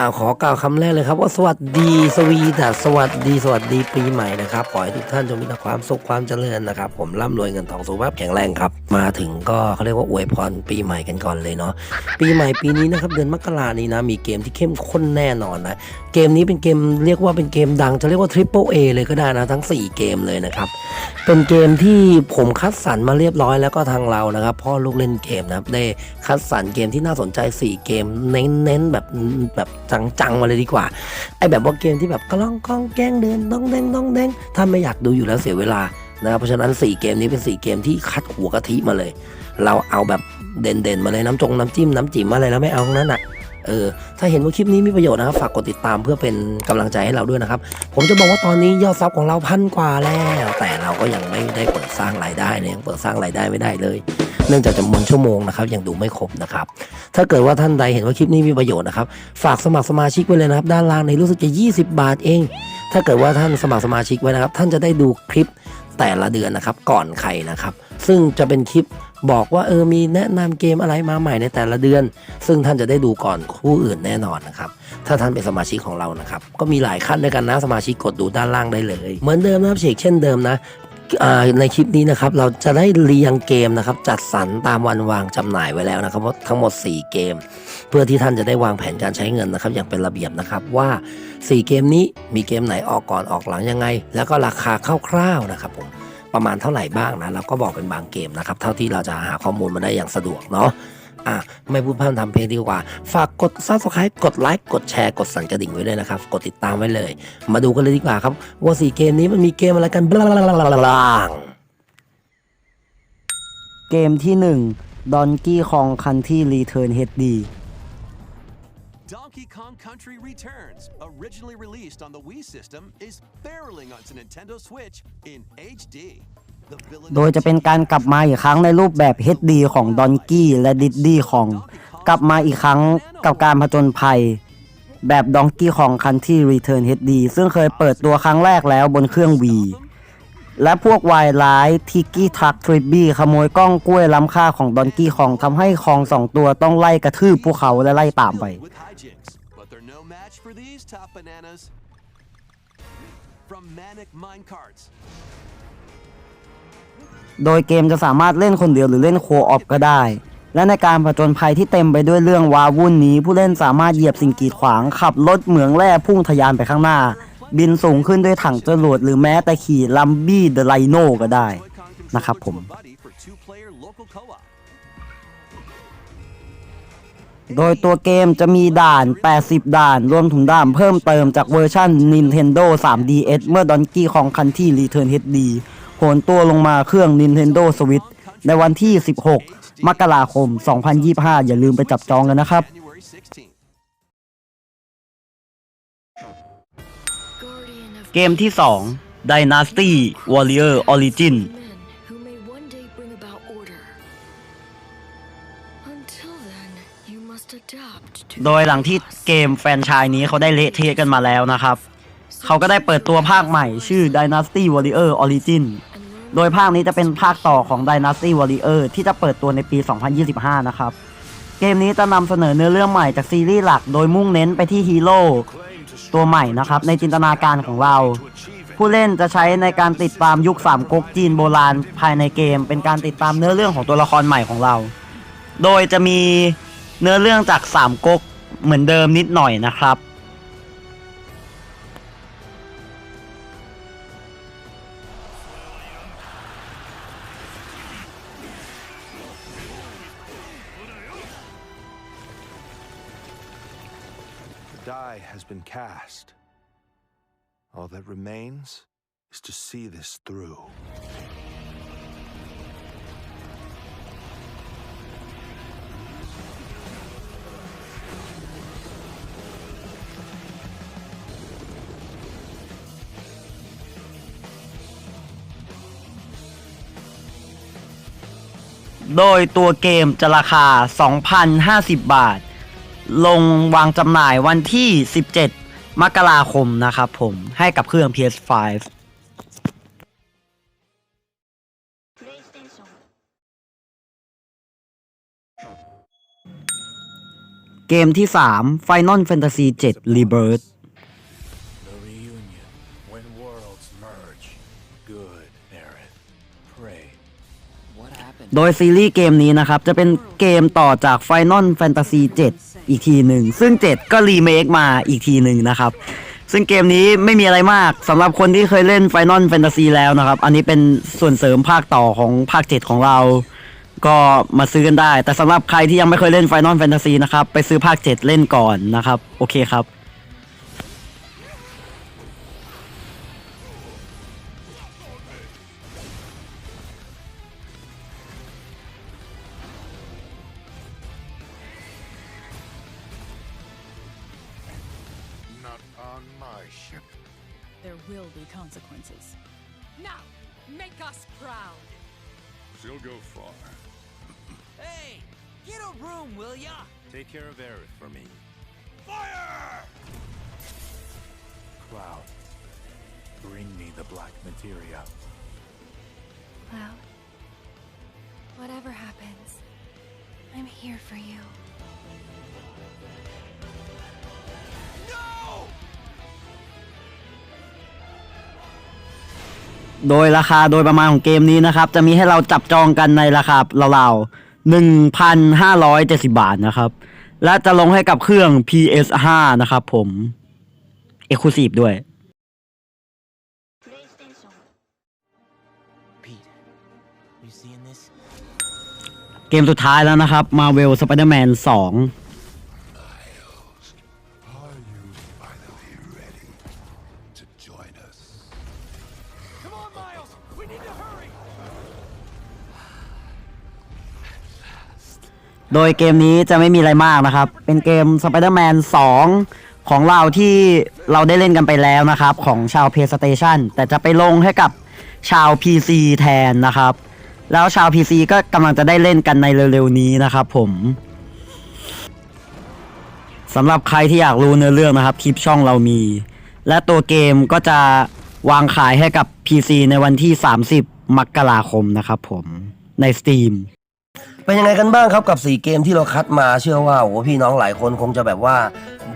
อ่าขอกล่าวคำแรกเลยครับว่าสวัสดีสวีดัสสวัสดีสวัสดีปีใหม่นะครับขอให้ทุกท่านจงมีแต่ความสุขความเจริญนะครับ ผมร่ำรวยเงินทองสุขภาพแข็งแรงครับ มาถึงก็เขาเรียกว่าอวยพรปีใหม่กันก่อนเลยเนาะปีใหม่ปีนี้นะครับเดือนมกรานี้นะมีเกมที่เข้มข้นแน่นอนนะเกมนี้เป็นเกมเรียกว่าเป็นเกมดังจะเรียกว่า Triple A เลยก็ได้นะทั้ง 4 เกมเลยนะครับเป็นเกมที่ผมคัดสรรมาเรียบร้อยแล้วก็ทางเรานะครับพ่อลูกเล่นเกมนะครับได้คัดสรรเกมที่น่าสนใจ 4 เกมเน้นๆแบบแบบจังๆมาเลยดีกว่า ไอแบบว่าเกมที่แบบกล้องกล้องแกล้งเดินต้องเด้งต้องเด้งถ้าไม่อยากดูอยู่แล้วเสียเวลานะครับเพราะฉะนั้น 4 เกมนี้เป็น 4 เกมที่คัดหัวกะทิมาเลย เราเอาแบบเด่นๆมาเลยน้ำจงน้ำจิ้มน้ำจิ้มอะไรแล้วไม่เอาทั้งนั้นอะเออถ้าเห็นว่าคลิปนี้มีประโยชน์นะครับ ฝากกดติดตามเพื่อเป็นกำลังใจให้เราด้วยนะครับ ผมจะบอกว่าตอนนี้ยอดซับของเราพันกว่าแล้ว แต่เราก็ยังไม่ได้เปิดสร้างรายได้นะยังเปิดสร้างรายได้ไม่ได้เลย เนื่องจากจำนวนชั่วโมงนะครับยังดูไม่ครบนะครับ ถ้าเกิดว่าท่านใดเห็นว่าคลิปนี้มีประโยชน์นะครับ ฝากสมัครสมาชิกไว้เลยนะครับ ด้านล่างในรู้สึกจะ 20 บาทเอง ถ้าเกิดว่าท่านสมัครสมาชิกไว้นะครับ ท่านจะได้ดูคลิปแต่ละเดือนนะครับ ก่อนใครนะครับ ซึ่งจะเป็นคลิปบอกว่าเออมีแนะนำเกมอะไรมาใหม่ในแต่ละเดือน ซึ่งท่านจะได้ดูก่อนคู่อื่นแน่นอนนะครับ ถ้าท่านเป็นสมาชิกของเรานะครับ ก็มีหลายขั้นด้วยกันนะสมาชิกกดดูด้านล่างได้เลย เหมือนเดิมนะครับเชกเช่นเดิมนะ ในคลิปนี้นะครับเราจะได้เรียงเกมนะครับ จัดสรรตามวันวางจำหน่ายไว้แล้วนะครับว่าทั้งหมด 4 เกม เพื่อที่ท่านจะได้วางแผนการใช้เงินนะครับ อย่างเป็นระเบียบนะครับว่า 4 เกมนี้มีเกมไหนออกก่อนออกหลังยังไง แล้วก็ราคาคร่าวๆนะครับผมประมาณเท่าไหร่บ้างนะเราก็บอกเป็นบางเกมนะครับ เท่าที่เราจะหาข้อมูลมาได้อย่างสะดวกเนาะ อะไม่พูดพร่ำทำเพลงดีกว่า ฝากกด subscribe กดไลค์กดแชร์กดสั่นกระดิ่งไว้ด้วยนะครับ กดติดตามไว้เลย มาดูกันเลยดีกว่าครับ ว่าสี่เกมนี้มันมีเกมอะไรกันบลาบลาเกมที่1 Donkey Kong Country Return HD Donkey Kong Country Returns, originally released on the Wii system, is barreling onto Nintendo Switch in HD. โดยจะเป็นการกลับมาอีกครั้งในรูปแบบ HD ของ Donkey และ Diddy Kong กลับมาอีกครั้งกับการผจญภัย แบบ Donkey Kong Country Return HD ซึ่งเคยเปิดตัวครั้งแรกแล้วบนเครื่อง Wii และพวกวายร้ายทิกกี้ทักทริบบี้ขโมยกล้องกล้วยล้ำค่าของดอนกี้คองทำให้คองสองตัวต้องไล่กระทืบพวกเขาและไล่ตามไป with hijinks, but they're no match for these top bananas. From Manic Minecarts, โดยเกมจะสามารถเล่นคนเดียวหรือเล่นโคออฟก็ได้ และในการผจญภัยที่เต็มไปด้วยเรื่องวาวุ่นนี้ ผู้เล่นสามารถเหยียบสิ่งกีดขวางขับรถเหมืองแร่พุ่งทะยานไปข้างหน้า บินสูงขึ้นด้วยถังจรวดหรือแม้แต่ขี่ลัมบี้เดอะไลโนก็ได้นะครับผม โดยตัวเกมจะมีด่าน 80 ด่าน รวมถึงด่านเพิ่มเติมจากเวอร์ชัน Nintendo 3DS เมื่อ Donkey Kong Country Return HD ผลตัวลงมาเครื่อง Nintendo Switch ในวันที่ 16 มกราคม 2025 อย่าลืมไปจับจองกันนะครับ เกมที่ 2 Dynasty Warrior Origin โดยหลังที่เกมแฟนชายนี้เขาได้เละเทะกันมาแล้วนะครับ เขาก็ได้เปิดตัวภาคใหม่ชื่อ Dynasty Warrior Origin โดยภาคนี้จะเป็นภาคต่อของ Dynasty Warrior ที่จะเปิดตัวในปี 2025 นะครับ เกมนี้จะนำเสนอเนื้อเรื่องใหม่จากซีรีส์หลัก โดยมุ่งเน้นไปที่ฮีโร่ตัวใหม่นะครับในจินตนาการของเรา ผู้เล่นจะใช้ในการติดตามยุคสามก๊กจีนโบราณภายในเกม เป็นการติดตามเนื้อเรื่องของตัวละครใหม่ของเรา โดยจะมีเนื้อเรื่องจากสามก๊กเหมือนเดิมนิดหน่อยนะครับ die has been cast. All that remains is to see this through. โดยตัวเกมจะราคา 2,050 บาท ลงวางจำหน่ายวันที่ 17 มกราคมนะครับผมให้กับเครื่อง PS5 เกมที่ 3 Final Fantasy 7 Rebirth The reunion when worlds merge. Good, Aerith. Pray. What happened? โดยซีรีส์เกมนี้นะครับ จะเป็นเกมต่อจาก Final Fantasy 7 อีกทีหนึ่ง ซึ่ง 7 ก็รีเมคมาอีกทีหนึ่งนะครับ ซึ่งเกมนี้ไม่มีอะไรมากสำหรับคนที่เคยเล่น Final Fantasy แล้วนะครับ อันนี้เป็นส่วนเสริมภาคต่อของภาค 7 ของเรา ก็มาซื้อกันได้ แต่สำหรับใครที่ยังไม่เคยเล่น Final Fantasy นะครับ ไปซื้อภาค 7 เล่นก่อนนะครับ โอเคครับ will be consequences. Now, make us proud. She'll go far. Hey, get a room, will ya? Take care of Aerith for me. Fire! Cloud. Bring me the black materia. Cloud. Whatever happens, I'm here for you. โดยราคาโดยประมาณของเกมนี้นะครับ จะมีให้เราจับจองกันในราคาราวๆ1,570 บาทนะครับ และจะลงให้กับเครื่อง PS5 นะครับผม Exclusive ด้วย Pete, เกมสุดท้ายแล้วนะครับ Marvel Spider-Man 2 โดยเกมนี้จะไม่มีอะไรมากนะครับ เป็นเกม Spider-Man 2 ของเราที่เราได้เล่นกันไปแล้วนะครับ ของชาว PlayStation แต่จะไปลงให้กับชาว PC แทนนะครับ แล้วชาว PC ก็กำลังจะได้เล่นกันในเร็วๆนี้นะครับผมสำหรับใครที่อยากรู้เนื้อเรื่องนะครับ คลิปช่องเรามี และตัวเกมก็จะวางขายให้กับ PC ในวันที่ 30 มกราคมนะครับผมใน Steam เป็นยังไงกันบ้างครับกับ 4 เกมที่เราคัดมาเชื่อว่าโอ้โหพี่น้องหลายคนคงจะแบบว่า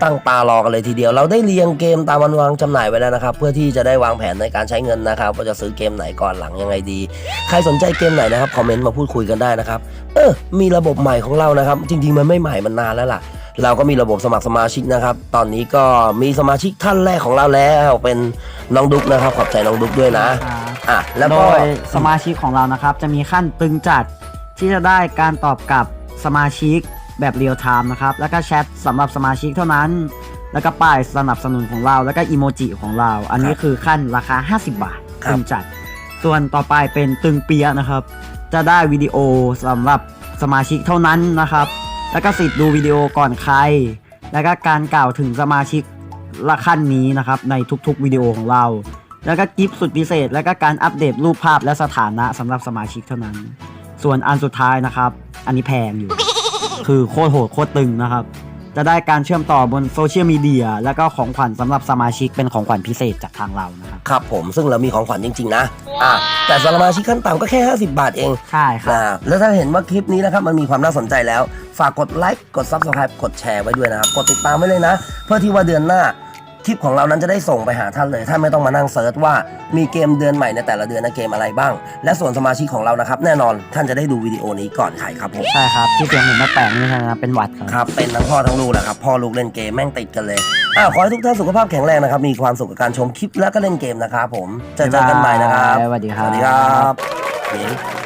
ตั้งตารอกันเลยทีเดียว เราได้เรียงเกมตามวันวางจำหน่ายไว้แล้วนะครับ เพื่อที่จะได้วางแผนในการใช้เงินนะครับว่าจะซื้อเกมไหนก่อนหลังยังไงดี ใครสนใจเกมไหนนะครับคอมเมนต์มาพูดคุยกันได้นะครับเออมีระบบใหม่ของเรานะครับ จริง ๆ มันไม่ใหม่มันนานแล้วล่ะเราก็มีระบบสมัครสมาชิกนะครับ ตอนนี้ก็มีสมาชิกท่านแรกของเราแล้วเป็นน้องดุ๊กนะครับ ขอบใจน้องดุ๊กด้วยนะ อะ แล้วโดก็ยสมาชิกของเรานะครับ จะมีขั้นตึงจัด ที่จะได้การตอบกลับสมาชิกแบบเรียลไทม์นะครับ แล้วก็แชทสำหรับสมาชิกเท่านั้น แล้วก็ป้ายสนับสนุนของเรา แล้วก็อีโมจิของเรา อันนี้คือขั้นราคา 50 บาทครับตึงจัด ส่วนต่อไปเป็นตึงเปียะนะครับ จะได้วิดีโอสำหรับสมาชิกเท่านั้นนะครับ แล้วก็สิทธิ์ดูวิดีโอก่อนใคร แล้วก็การกล่าวถึงสมาชิกละขั้นนี้นะครับ ในทุกๆวิดีโอของเรา แล้วก็กิฟต์สุดพิเศษ แล้วก็การอัปเดตรูปภาพและสถานะสำหรับสมาชิกเท่านั้น ส่วนอันสุดท้ายนะครับ อันนี้แพงอยู่ คือโคตรโหดโคตรตึงนะครับ จะได้การเชื่อมต่อบนโซเชียลมีเดียแล้วก็ของขวัญสำหรับสมาชิกเป็นของขวัญพิเศษจากทางเรานะครับ ครับผมซึ่งเรามีของขวัญจริง ๆ นะอะแต่สมาชิกขั้นต่ำก็แค่ 50 บาทเองใช่ครับนะแล้วถ้าเห็นว่าคลิปนี้นะครับมันมีความน่าสนใจแล้ว ฝากกดไลค์กด Subscribe กดแชร์ไว้ด้วยนะครับ กดติดตามไว้เลยนะ เพื่อที่ว่าเดือนหน้า คลิปของเรานั้นจะได้ส่งไปหาท่านเลย ท่านไม่ต้องมานั่งเซิร์ชว่ามีเกมเดือนใหม่ในแต่ละเดือนนะเกมอะไรบ้าง และส่วนสมาชิกของเรานะครับ แน่นอนท่านจะได้ดูวิดีโอนี้ก่อนใครครับผมใช่ครับที่เสียงผมไม่แปลกนี่ใช่นะเป็นหวัดครับครับเป็นทั้งพ่อทั้งลูกแหละครับพ่อลูกเล่นเกมแม่งติดกันเลยอ่าขอให้ทุกท่านสุขภาพแข็งแรงนะครับมีความสุขกับการชมคลิปแล้วก็เล่นเกมนะครับผมจะเจอกันใหม่นะครับสวัสดีครับสวัสดีครับ